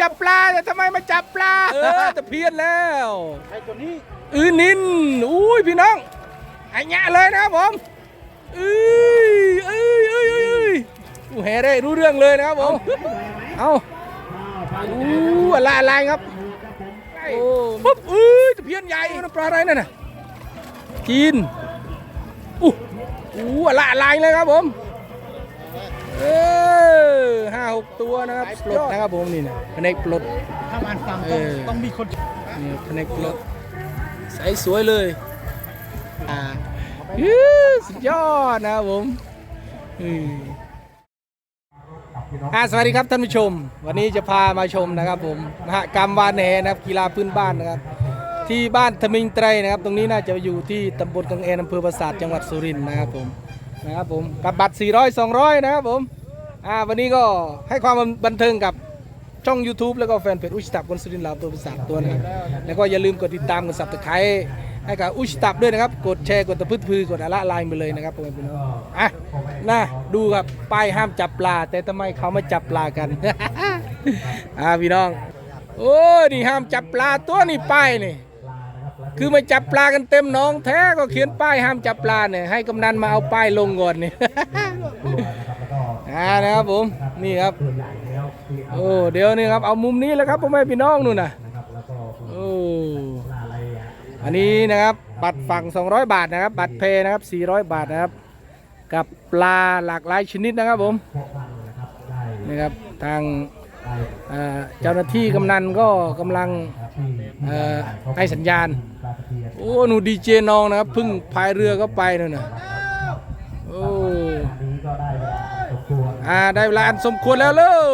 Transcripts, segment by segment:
จับปลาแต่ทำไมมาจับปลาเออตะเพียนแล้วไอ้ตัวนี้อือนินอุ้ยพี่น้องไอ้แงะเลยนะครับผมอุ้ยเอ้ยเอ้ยเอ้ยเอ้ยอู้แห่ได้รู้เรื่องเลยนะครับผมเอาอู้อะไรอะไรครับโอ้ปุ๊บอุ้ยตะเพียนใหญ่น้ำปลาอะไรนั่นน่ะจีนอู้อู้อะไรอะไรเลยครับผม เออห้าหกตัวนะครับปลดนะครับผมนี่นะแผนกปลด ถ้ามันฟังเอต้องอ ต้องมีคนนี่แผนกปลดใสสวยเลยอ่าอื้อสุดยอดนะครับผมอืมอ่าสวัสดีครับท่านผู้ชม วันนี้จะพามาชมนะครับผมมหกรรมวานแหนะครับกีฬาพื้นบ้านนะครับ ที่บ้านทมิงไตรนะครับ ตรงนี้น่าจะอยู่ที่ตำบลกังเอนอำเภอปราสาทจังหวัดสุรินทร์นะครับผม นะครับผมกับบัตร 400 200 นะครับผมอ่าวันนี้ก็ให้ความบันเทิงกับช่อง YouTube แล้วก็แฟนเพจอุชตับคนสุรินทร์ลาวตัวภาษาตัวนะครับแล้วก็อย่าลืมกดติดตามกดสับตะไคร้ให้กับอุชตับด้วยนะครับ กดแชร์กดตะพืดพือกดอะละลายไปเลยนะครับผมพี่น้องอะนะดูครับป้ายห้ามจับปลา แต่ทำไมเขามาจับปลากัน อ่าพี่น้อง โอ้นี่ห้ามจับปลาตัวนี่ป้ายนี่ คือมาจับปลากันเต็มหน้องแท้ก็เขียนป้ายห้ามจับปลาเนี่ยให้กำนันมาเอาป้ายลงก่อนนี่อ่านะครับผมนี่ครับโอ้เดี๋ยวนี่ครับเอามุมนี้แล้วครับพ่อแม่พี่น้องนู่นน่ะโอ้อันนี้นะครับบัตรฝั่ง 200 บาทนะครับ บัตรเพนะครับ 400 บาทนะครับ กับปลาหลากหลายชนิดนะครับผมนี่ครับทางเจ้าหน้าที่กำนันก็กำลัง ให้สัญญาณ โอ้หนูดีเจน้องนะครับเพึ่งพายเรือก็ไปนั่นน่ะโอ้อ่าได้เวลาอันสมควรแล้วเร็ว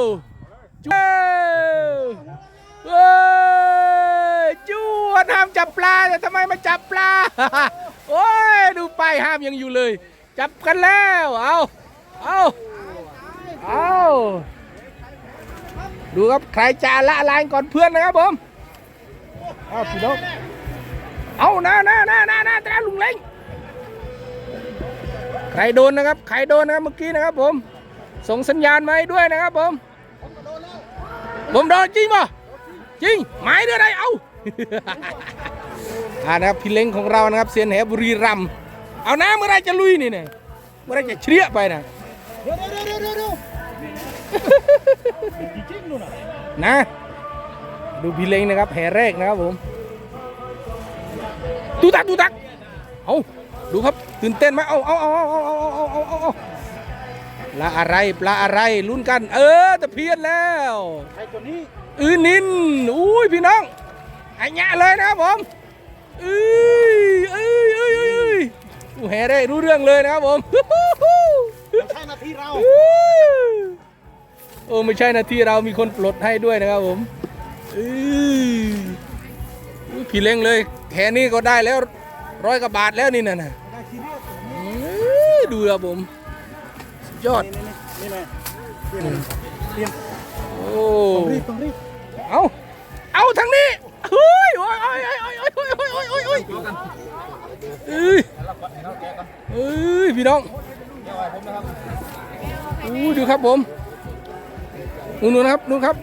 จุ๊บเว้ยจูดห้ามจับปลาแต่ทำไมมาจับปลาโอ้ยดูป้ายห้ามยังอยู่เลย จับกันแล้วเอาเอาเอาดูครับใครจะละลายก่อนเพื่อนนะครับผม เอาพี่น้องเอานะนะนะนะนะตาลุงเล้งใครโดนนะครับ ใครโดนนะครับเมื่อกี้นะครับผม ส่งสัญญาณมาให้ด้วยนะครับผม ผมโดนจริงป่ะจริงหมายเรื่องอะไรเอาอ่านะครับพี่เล้งของเรานะครับเซียนแหบุรีรัมย์เอานะเมื่อไรจะลุยนี่เนี่ยเมื่อไรจะเชี่ยไปนะเดี๋ยวเดี๋ยวเดี๋ยวเดี๋ยวเดี๋ยวจริงๆนู่นน่ะนะ ดูพี่เล้งนะครับแห่แรกนะครับผมตูตักตูตักเอาดูครับตื่นเต้นไหมเอาเอาเอาเอาเอาเอาเอาเอาเอาเอาปลาอะไรปลาอะไรลุ้นกัน เออตะเพียนแล้วไอ้ตัวนี้อือนินอุ้ยพี่น้องไอ้แงะเลยนะครับผมอุ้ยเอ้ยเอ้ยเอ้ยเอ้ยอู้แห่ได้รู้เรื่องเลยนะครับผมไม่ใช่หนาที่เราโอ้ไม่ใช่นะที่เรามีคนปลดให้ด้วยนะครับผมอื้ออุ้ย พี่เล้งเลยแค่นี้ก็ได้แล้วร้อยกว่าบาทแล้วนี่น่ะนะได้ทีเดียวอื้อดูครับผมยอดนี่นี่นี่นี่เตรียมโอ้ต้องรีบต้องรีบเอาเอาทางนี้เฮ้ยโอ้ยโอ้ยโอ้ยโอ้ยโอ้ยโอ้ยโอ้ยโอ้ยโอ้ยเอ้ยเอ้ยพี่น้องอู้ดูครับผมนู่นครับนู่นครับ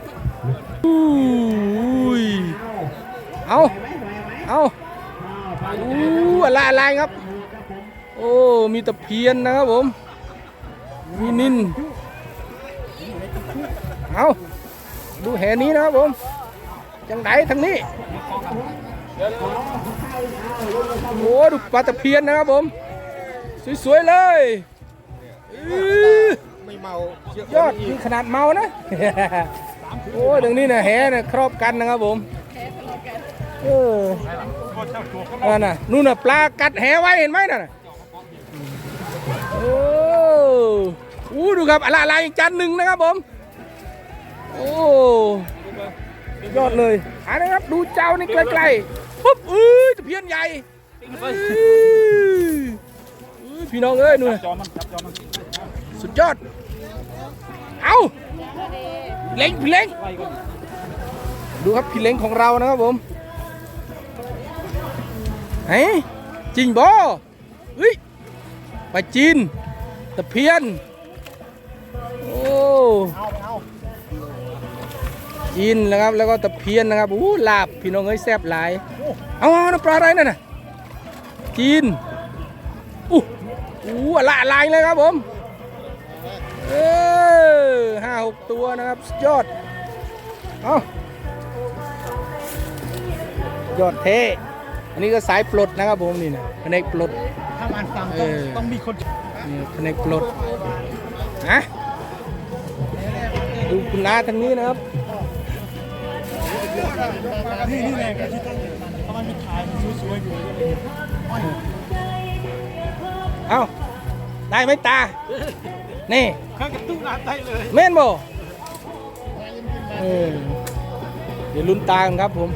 อู้ยเอาเอาอู้อะไรอะไรครับ โอ้ มีตะเพียนนะครับผม มีนินเอาดูแหนี้นะครับผม จังไดทางนี้ โอ้ดูปลาตะเพียนนะครับผม สวยๆเลยอื้อไม่เมา ยอดนี่ขนาดเมานะ โอ้ยตรงนี้นะแหนะครอบกันนะครับผมเออนั่นน่ะนู่นน่ะปลากัดแหไว้เห็นไหมน่ะน่โอ้โหดูครับอะไรอะไรอีกจานหนึ่งนะครับผมโอ้ยอดเลยอ่านะครับดูเจ้านี่ไกลๆปุ๊บอื้อตะเพียนใหญ่อื้ออื้อพี่น้องเอ้ยนู่นน่ะจอมันจับจอมันสุดยอด เอา เล้งพี่เล้งดูครับพี่เล้งของเรานะครับผมเฮ้ยจริงบ่เฮ้ยปลาจีนตะเพียน โอ้จีนนะครับแล้วก็ตะเพียนนะครับอู้ลาบพี่น้องเอ้ยแซ่บหลาย เอาเอาน้ำปลาอะไรนั่นน่ะจีนอู้อู้ละลายเลยครับผม เออห้าหกตัวนะครับสุดยอด เอายอดเทอันนี้ก็สายปลดนะครับผมนี่นะแผนกปลด ถ้ามันฟังเอต้องอต้องมีคนนี่แผนกปลดนะดูคุณน้าทางนี้นะครับ นี่นี่แหละที่ตั้งเพราะมันมีถ่ายมันสวยๆอยู่เอาได้ไหมตา นี่ข้างกับตู้น้ำได้เลยแม่นบ่เออเดี๋ยวลุ้นตากันครับผม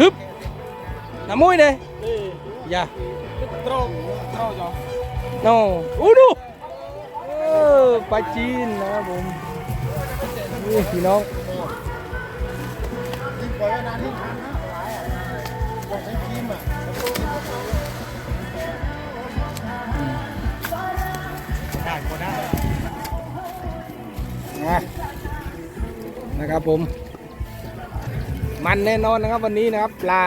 ฮึบน้ำมุ้ยเด้อย่าตรงตรงจ้ะโน่อู้ดูเออปลาจีนนะครับผมนี่พี่น้อง นะครับผม มันแน่นอนนะครับวันนี้นะครับ ปลา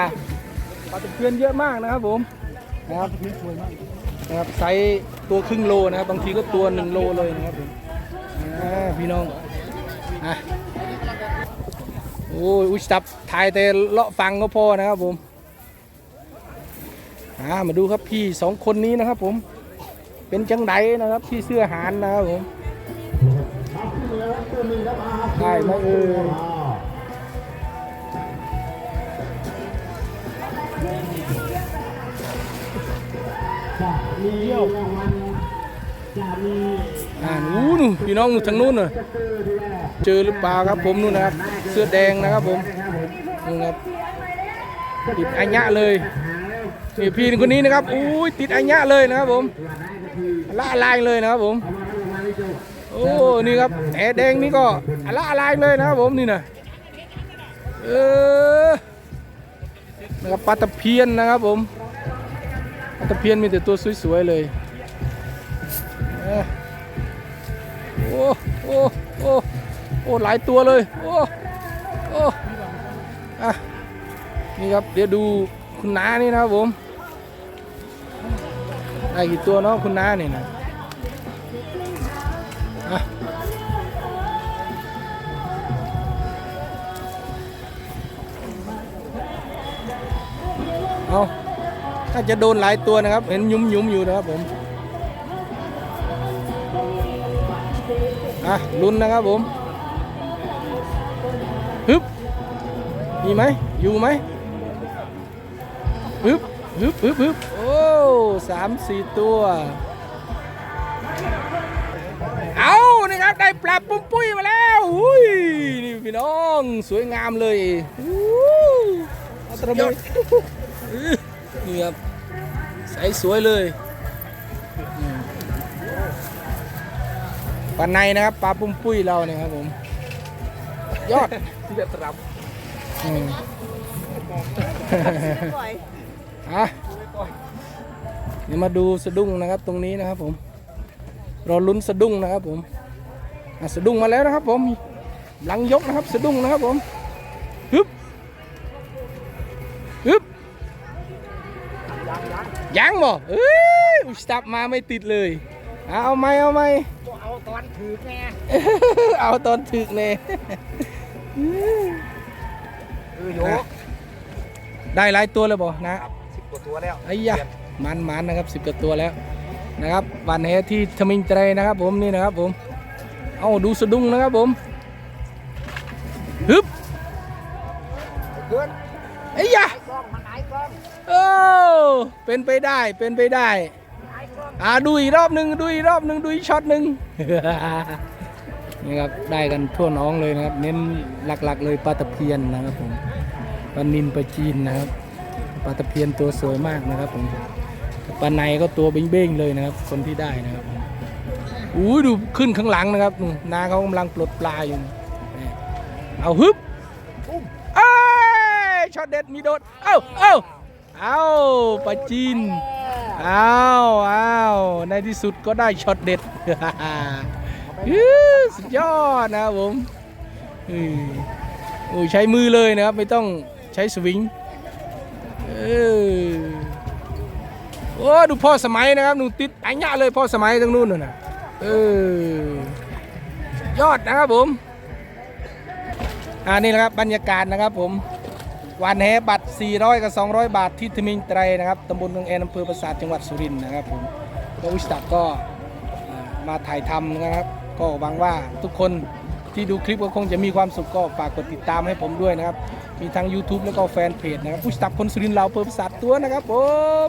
ปลาตะเพียนเยอะมากนะครับผมนะครับนะครับไซส์ตัวครึ่งโลนะครับ บางทีก็ตัวหนึ่งโลเลยนะครับผมพี่น้องอะโอ้ยอุ้ยจับถ่ายแต่เลาะฟังก็พอนะครับผมอ่ามาดูครับพี่สองคนนี้นะครับผมเป็นจังไดนะครับพี่เสื้อหานนะครับผม ได้ไหมเอ่ยมีเยี่ยวอ่านู้นพี่น้องนู่นทางนู้นน่ะเจอหรือเปล่าครับผมนู่นนะครับเสื้อแดงนะครับผมนู่นครับติดอัญญะเลยนี่พี่คนนี้นะครับอุ้ยติดอัญญะเลยนะครับผมละลายเลยนะครับผม โอ้ นี่ครับแหแดงนี่ก็ละลายเลยนะครับผมนี่นะเออนะครับปลาตะเพียนนะครับผมปลาตะเพียนมีแต่ตัวสวยๆเลยโอ้โอ้โอ้โอ้หลายตัวเลยโอ้โอ้อะนี่ครับเดี๋ยวดูคุณน้านี่นะครับผมได้กี่ตัวเนาะคุณน้านี่นะ เอาถ้าจะโดนหลายตัวนะครับ เห็นยุ้มยุ้มอยู่นะครับผมอะลุ้นนะครับผมฮึบมีไหมอยู่ไหมฮึบฮึบฮึบฮึบโอ้สามสี่ตัว เอานี่ครับได้ปลาปุ้มปุ้ยมาแล้วอุ้ยนี่พี่น้องสวยงามเลยอู้เอาตระเบยอื้อนี่ครับใสสวยเลยปลาในนะครับปลาปุ้มปุ้ยเราเนี่ยครับผม ยอดที่จะตรับอืมอะเดี๋ยวมาดูสะดุ้งนะครับตรงนี้นะครับผมรอลุ้นสะดุ้งนะครับผมอะ สะดุ้งมาแล้วนะครับผมหลังยกนะครับสะดุ้งนะครับผมฮึบฮึบยังบ่เอ้ยอุยสตับมาไม่ติดเลยอะเอาไหมเอาไหมเอาตอนถือแม่เอาตอนถึกเน่เออโยได้หลายตัวเลยบ่นะสิบกว่าตัวแล้วไอ้ยะมันมันนะครับสิบกว่าตัวแล้วนะครับวันแหที่ทมิงเตรนะครับผมนี่นะครับผม เอาดูสะดุ้งนะครับผมฮึบเอนไอ้ยะกล้อองโอ้เป็นไปได้เป็นไปได้ อ่าดูอีกรอบหนึ่งดูอีกรอบหนึ่งดูอีกช็อตหนึ่งนี่ครับได้กันทั่วน้องเลยนะครับ เน้นหลักๆ เลยปลาตะเพียนนะครับผมปลานินปลาจีนนะครับปลาตะเพียนตัวสวยมากนะครับผมปลาในก็ตัวเบ้งๆเลยนะครับ คนที่ได้นะครับ อู้ดูขึ้นข้างหลังนะครับนู่นนาเขากำลังปลดปลาอยู่ เอาฮึบเอ้ยช็อตเด็ดมีโดด เอ้าเอ้าเอ้าปาจีนเอ้าเอ้าในที่สุดก็ได้ช็อตเด็ดสุดยอดนะครับผมอือโอ้ใช้มือเลยนะครับ ไม่ต้องใช้สวิงเออโอ้ดูพ่อสมัยนะครับหนูติดอัญญะเลยพ่อสมัยตรงนู้นน่ะนะ เออยอดนะครับผม อ่านี่แหละครับบรรยากาศนะครับผมวันแหบัตร 400 กับ 200 บาทที่ทมิงไตรนะครับตำบลดงแอนอำเภอปราสาทจังหวัดสุรินทร์นะครับผมก็วิสตัดก็มาถ่ายทำนะครับ ก็หวังว่าทุกคนที่ดูคลิปก็คงจะมีความสุขก็ฝากกดติดตามให้ผมด้วยนะครับ มีทั้ง YouTube แล้วก็แฟนเพจนะครับผู้สตับคนสุรินทร์เราเปิดประสาทตัวนะครับผม